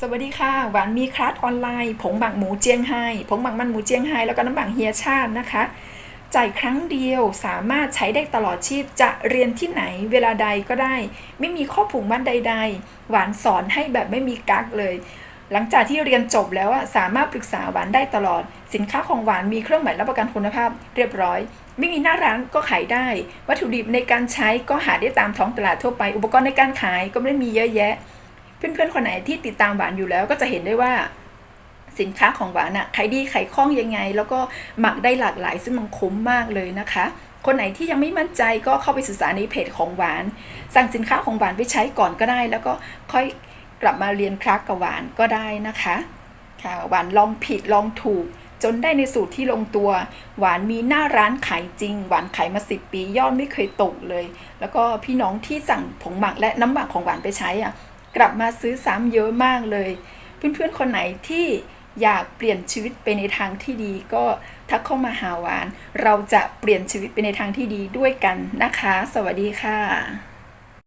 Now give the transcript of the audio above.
สวัสดีค่ะ หวานมีคลาสออนไลน์ ผงหมักหมูเจียงไฮ้ผงหมักมันหมูเจียงไฮ้แล้วก็น้ำหมักเฮียชาตินะคะ จ่ายครั้งเดียวสามารถใช้ได้ตลอดชีพจะเรียนที่ไหนเวลาใดก็ได้ ไม่มีข้อผูกมัดใด ๆ หวานสอนให้แบบไม่มีกักเลย หลังจากที่เรียนจบแล้วอะสามารถปรึกษาหวานได้ตลอด สินค้าของหวานมีเครื่องหมายรับประกันคุณภาพ เรียบร้อย ไม่มีหน้าร้านก็ขายได้ วัตถุดิบในการใช้ก็หาได้ตามท้องตลาดทั่วไป อุปกรณ์ในการขายก็ไม่ได้มีเยอะแยะ เพื่อนๆคนไหนที่ติดตามหวานอยู่แล้วก็จะเห็นได้ว่าสินค้าของหวานอะขายดีขายคล่องยังไง แล้วก็หมักได้หลากหลายซึ่งมันคุ้มมากเลยนะคะ คนไหนที่ยังไม่มั่นใจก็เข้าไปศึกษาในเพจของหวาน สั่งสินค้าของหวานไปใช้ก่อนก็ได้ แล้วก็ค่อยกลับมาเรียนคลาสกับหวานก็ได้นะคะค่ะหวานลองผิดลองถูก จนได้ในสูตรที่ลงตัว หวานมีหน้าร้านขายจริง หวานขายมาสิปียอดไม่เคยตกเลย แล้วก็พี่น้องที่สั่งผงหมักและน้ำหมักของหวานไปใช้อะ กลับมาซื้อซ้ำเยอะมากเลย เพื่อนๆคนไหนที่อยากเปลี่ยนชีวิตไปในทางที่ดีก็ทักเข้ามาหาหวาน เราจะเปลี่ยนชีวิตไปในทางที่ดีด้วยกันนะคะ สวัสดีค่ะ